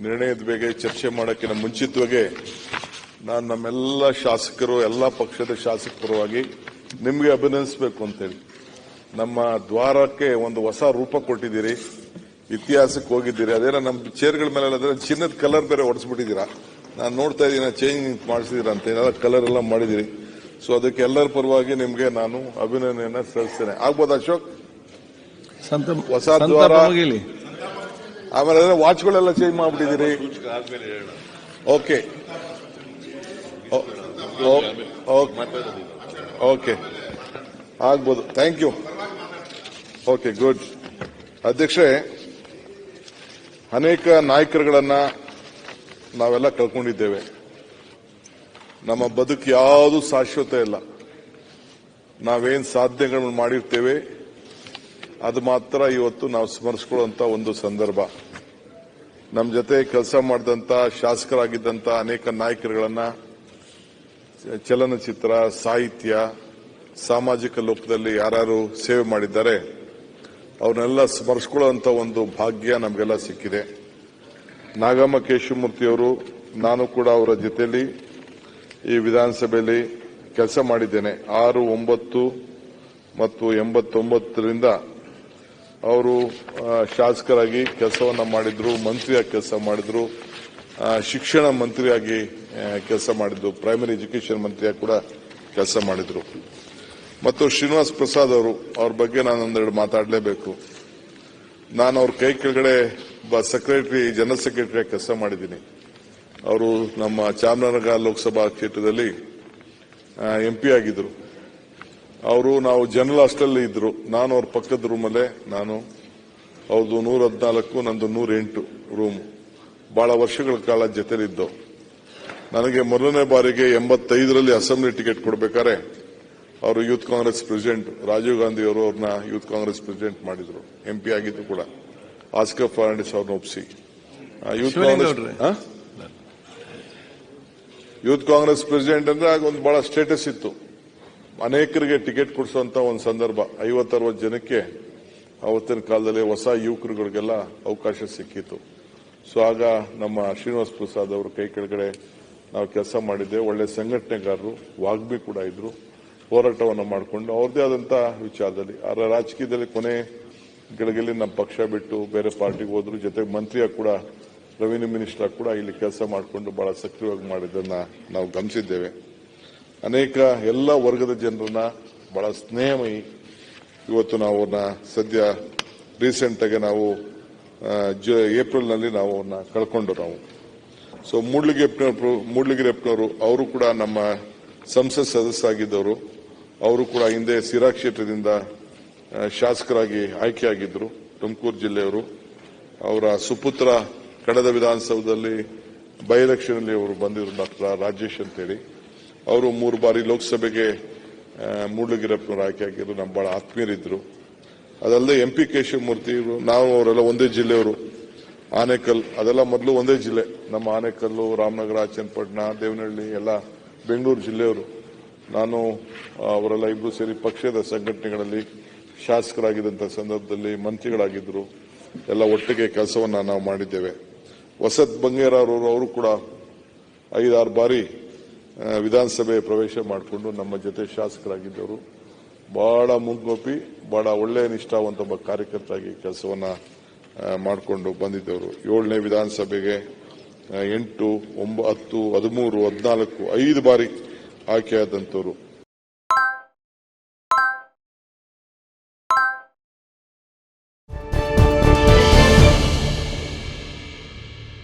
ನಿರ್ಣಯದ ಬಗ್ಗೆ ಚರ್ಚೆ ಮಾಡೋಕ್ಕಿಂತ ಮುಂಚಿತವಾಗಿ ನಾನು ನಮ್ಮೆಲ್ಲ ಶಾಸಕರು ಎಲ್ಲ ಪಕ್ಷದ ಶಾಸಕ ಪರವಾಗಿ ನಿಮಗೆ ಅಭಿನಂದಿಸಬೇಕು ಅಂತೇಳಿ ನಮ್ಮ ದ್ವಾರಕ್ಕೆ ಒಂದು ಹೊಸ ರೂಪ ಕೊಟ್ಟಿದ್ದೀರಿ ಇತಿಹಾಸಕ್ಕೆ ಹೋಗಿದ್ದೀರಿ. ಅದೇನೋ ನಮ್ಮ ಚೇರ್ಗಳ ಮೇಲೆ ಅದರ ಚಿನ್ನದ ಕಲರ್ ಬೇರೆ ಹೊಡೆಸ್ಬಿಟ್ಟಿದ್ದೀರಾ ನಾನು ನೋಡ್ತಾ ಇದ್ದೀನಿ ಚೇಂಜ್ ಮಾಡಿಸಿದೀರಾ ಅಂತ ಏನಾದ್ರು ಕಲರ್ ಎಲ್ಲ ಮಾಡಿದ್ದೀರಿ. ಸೊ ಅದಕ್ಕೆ ಎಲ್ಲರ ಪರವಾಗಿ ನಿಮಗೆ ನಾನು ಅಭಿನಂದನೆಯನ್ನು ಸಲ್ಲಿಸ್ತೇನೆ. ಆಗ್ಬೋದು ಅಶೋಕ್? ಹೊಸ ದ್ವಾರ- ಆಮೇಲೆ ವಾಚ್ಗಳೆಲ್ಲ ಚೇಂಜ್ ಮಾಡ್ಬಿಟ್ಟಿದ್ದೀರಿ. ಓಕೆ ಓಕೆ ಆಗ್ಬೋದು. ಥ್ಯಾಂಕ್ ಯು ಓಕೆ ಗುಡ್ ಅಧ್ಯಕ್ಷೆ ಅನೇಕ ನಾಯಕರುಗಳನ್ನ ನಾವೆಲ್ಲ ಕಳ್ಕೊಂಡಿದ್ದೇವೆ. ನಮ್ಮ ಬದುಕು ಯಾವುದು ಶಾಶ್ವತ ಇಲ್ಲ. ನಾವೇನು ಸಾಧನೆಗಳನ್ನು ಮಾಡಿರ್ತೇವೆ? ಅದು ಮಾತ್ರ ಇವತ್ತು ನಾವು ಸ್ಮರಿಸಿಕೊಳ್ಳುವಂತ ಒಂದು ಸಂದರ್ಭ. ನಮ್ಮ ಜೊತೆ ಕೆಲಸ ಮಾಡಿದಂತ, ಶಾಸಕರಾಗಿದ್ದಂತ ಅನೇಕ ನಾಯಕರುಗಳನ್ನ, ಚಲನಚಿತ್ರ, ಸಾಹಿತ್ಯ, ಸಾಮಾಜಿಕ ಲೋಕದಲ್ಲಿ ಯಾರು ಸೇವೆ ಮಾಡಿದ್ದಾರೆ, ಅವ್ರನ್ನೆಲ್ಲ ಸ್ಮರಿಸ್ಕೊಳ್ಳುವಂತ ಒಂದು ಭಾಗ್ಯ ನಮಗೆಲ್ಲ ಸಿಕ್ಕಿದೆ. ನಾಗಮ್ಮ ಕೇಶವಮೂರ್ತಿಯವರು ನಾನು ಕೂಡ ಅವರ ಜೊತೆಯಲ್ಲಿ ಈ ವಿಧಾನಸಭೆಯಲ್ಲಿ ಕೆಲಸ ಮಾಡಿದ್ದೇನೆ. ಆರು, ಒಂಬತ್ತು ಮತ್ತು ಎಂಬತ್ತೊಂಬತ್ತರಿಂದ ಅವರು ಶಾಸಕರಾಗಿ ಕೆಲಸವನ್ನ ಮಾಡಿದ್ರು, ಮಂತ್ರಿಯಾಗಿ ಕೆಲಸ ಮಾಡಿದ್ರು ಶಿಕ್ಷಣ ಮಂತ್ರಿಯಾಗಿ ಕೆಲಸ ಮಾಡಿದ್ರು ಪ್ರೈಮರಿ ಎಜುಕೇಶನ್ ಮಂತ್ರಿಯಾಗಿ ಕೂಡ ಕೆಲಸ ಮಾಡಿದ್ರು. ಮತ್ತು ಶ್ರೀನಿವಾಸ್ ಪ್ರಸಾದ್ ಅವರು, ಅವ್ರ ಬಗ್ಗೆ ನಾನು ಒಂದೆರಡು ಮಾತಾಡಲೇಬೇಕು. ನಾನು ಅವ್ರ ಕೈ ಕೆಳಗಡೆ ಸೆಕ್ರೆಟರಿ ಜನರಲ್ ಸೆಕ್ರೆಟರಿಯಾಗಿ ಕೆಲಸ ಮಾಡಿದ್ದೀನಿ. ಅವರು ನಮ್ಮ ಚಾಮರಾಜನಗರ ಲೋಕಸಭಾ ಕ್ಷೇತ್ರದಲ್ಲಿ ಎಂಪಿ ಆಗಿದ್ರು. ಅವರು ನಾವು ಜನರಲ್ ಹಾಸ್ಟೆಲ್ ಇದ್ರು. ನಾನು ಅವ್ರ ಪಕ್ಕದ ರೂಮಲ್ಲೇ ನಾನು. ಅವ್ರದ್ದು ನೂರ ಹದಿನಾಲ್ಕು ನಂದು ನೂರ ಎಂಟು ರೂಮ್ ಬಹಳ ವರ್ಷಗಳ ಕಾಲ ಜೊತೆಲಿದ್ದು ನನಗೆ ಮೊದಲನೇ ಬಾರಿಗೆ ಎಂಬತ್ತೈದರಲ್ಲಿ ಅಸೆಂಬ್ಲಿ ಟಿಕೆಟ್ ಕೊಡಬೇಕಾದ್ರೆ ಅವರು ಯೂತ್ ಕಾಂಗ್ರೆಸ್ ಪ್ರೆಸಿಡೆಂಟ್ ರಾಜೀವ್ ಗಾಂಧಿ ಅವರು ಅವ್ರನ್ನ ಯೂತ್ ಕಾಂಗ್ರೆಸ್ ಪ್ರೆಸಿಡೆಂಟ್ ಮಾಡಿದ್ರು. ಎಂಪಿ ಆಗಿದ್ದು ಕೂಡ. ಆಸ್ಕರ್ ಫರ್ನಾಂಡಿಸ್ ಅವ್ರನ್ನ ಒಪ್ಪಿಸಿ youth Congress. Youth Congress president ಅಂದ್ರೆ ಆಗ ಒಂದು ಬಹಳ ಸ್ಟೇಟಸ್ ಇತ್ತು. ಅನೇಕರಿಗೆ ಟಿಕೆಟ್ ಕೊಡಿಸುವಂತ ಒಂದು ಸಂದರ್ಭ. ಐವತ್ತರವತ್ತು ಜನಕ್ಕೆ ಅವತ್ತಿನ ಕಾಲದಲ್ಲಿ ಹೊಸ ಯುವಕರುಗಳಿಗೆಲ್ಲ ಅವಕಾಶ ಸಿಕ್ಕಿತ್ತು. ಸೊ ಆಗ ನಮ್ಮ ಶ್ರೀನಿವಾಸ್ ಪ್ರಸಾದ್ ಅವರು ಕೈ ಕೆಳಗಡೆ ನಾವು ಕೆಲಸ ಮಾಡಿದ್ದೆ. ಒಳ್ಳೆ ಸಂಘಟನೆಗಾರರು, ವಾಗ್ಮಿ ಕೂಡ ಇದ್ರು. ಹೋರಾಟವನ್ನು ಮಾಡಿಕೊಂಡು ಅವ್ರದೇ ಆದಂತ ವಿಚಾರದಲ್ಲಿ. ಆದರೆ ರಾಜಕೀಯದಲ್ಲಿ ಕೊನೆ ಗಳಿಗೆಲ್ಲಿ ನಮ್ಮ ಪಕ್ಷ ಬಿಟ್ಟು ಬೇರೆ ಪಾರ್ಟಿಗೆ ಹೋದ್ರು. ಜೊತೆಗೆ ಮಂತ್ರಿಯಾಗಿ ಕೂಡ, ರೆವಿನ್ಯೂ ಮಿನಿಸ್ಟರ್ ಕೂಡ ಇಲ್ಲಿ ಕೆಲಸ ಮಾಡಿಕೊಂಡು ಬಹಳ ಸಕ್ರಿಯವಾಗಿ ಮಾಡಿದ್ದನ್ನು ನಾವು ಗಮನಿಸಿದ್ದೇವೆ. ಅನೇಕ ಎಲ್ಲ ವರ್ಗದ ಜನರನ್ನ ಬಹಳ ಸ್ನೇಹಮಯಿ ಇವತ್ತು ನಾವು ಸದ್ಯ ರೀಸೆಂಟ್ ಆಗಿ ನಾವು ಜ- ಏಪ್ರಿಲ್ನಲ್ಲಿ ನಾವು ಅವ್ರನ್ನ ಕಳ್ಕೊಂಡು ನಾವು. ಸೊ ಮೂಡ್ಲಿಗೆಪ್ನವರು ಮೂಡ್ಲಿಗಿರೆಪ್ಪನವರು ಅವರು ಕೂಡ ನಮ್ಮ ಸಂಸತ್ ಸದಸ್ಯರಾಗಿದ್ದವರು. ಅವರು ಕೂಡ ಹಿಂದೆ ಸಿರಾ ಕ್ಷೇತ್ರದಿಂದ ಶಾಸಕರಾಗಿ ಆಯ್ಕೆಯಾಗಿದ್ದರು ತುಮಕೂರು ಜಿಲ್ಲೆಯವರು. ಅವರ ಸುಪುತ್ರ ಕಳೆದ ವಿಧಾನಸೌಧದಲ್ಲಿ ಬೈ ಎಲೆಕ್ಷನ್ ಅಲ್ಲಿ ಅವರು ಬಂದಿದ್ರು ಡಾಕ್ಟರ್ ರಾಜೇಶ್ ಅಂತೇಳಿ. ಅವರು ಮೂರು ಬಾರಿ ಲೋಕಸಭೆಗೆ ಆಯ್ಕೆ ಆಯ್ಕೆಯಾಗಿದ್ರು ನಮ್ಮ ಬಹಳ ಆತ್ಮೀಯರಿದ್ರು. ಅದಲ್ಲದೆ ಎಂ ಪಿ ಕೇಶವಮೂರ್ತಿ ಇವರು, ನಾವು ಅವರೆಲ್ಲ ಒಂದೇ ಜಿಲ್ಲೆಯವರು. ಆನೇಕಲ್, ಅದೆಲ್ಲ ಮೊದಲು ಒಂದೇ ಜಿಲ್ಲೆ. ನಮ್ಮ ಆನೇಕಲ್ಲು, ರಾಮನಗರ, ಚನ್ನಪಟ್ಟಣ, ದೇವನಹಳ್ಳಿ, ಎಲ್ಲ ಬೆಂಗಳೂರು ಜಿಲ್ಲೆಯವರು. ನಾನು ಅವರೆಲ್ಲ ಇಬ್ಬರು ಸೇರಿ ಪಕ್ಷದ ಸಂಘಟನೆಗಳಲ್ಲಿ ಶಾಸಕರಾಗಿದ್ದಂಥ ಸಂದರ್ಭದಲ್ಲಿ ಮಂತ್ರಿಗಳಾಗಿದ್ದರು ಎಲ್ಲ ಒಟ್ಟಿಗೆ ಕೆಲಸವನ್ನು ನಾವು ಮಾಡಿದ್ದೇವೆ. ವಸತ್ ಬಂಗೇರವರು ಅವರು ಕೂಡ ಐದಾರು ಬಾರಿ ವಿಧಾನಸಭೆ ಪ್ರವೇಶ ಮಾಡಿಕೊಂಡು ನಮ್ಮ ಜೊತೆ ಶಾಸಕರಾಗಿದ್ದವರು. ಬಹಳ ಮುಂಗೋಪಿ ಬಹಳ ಒಳ್ಳೆಯ ನಿಷ್ಠಾವಂತ ಒಬ್ಬ ಕಾರ್ಯಕರ್ತರಾಗಿ ಕೆಲಸವನ್ನ ಮಾಡಿಕೊಂಡು ಬಂದಿದ್ದವರು. ಏಳನೇ ವಿಧಾನಸಭೆಗೆ ಎಂಟು, ಒಂಬತ್ತು, ಹದಿಮೂರು, ಹದಿನಾಲ್ಕು, ಐದು ಬಾರಿ ಆಯ್ಕೆಯಾದಂಥವ್ರು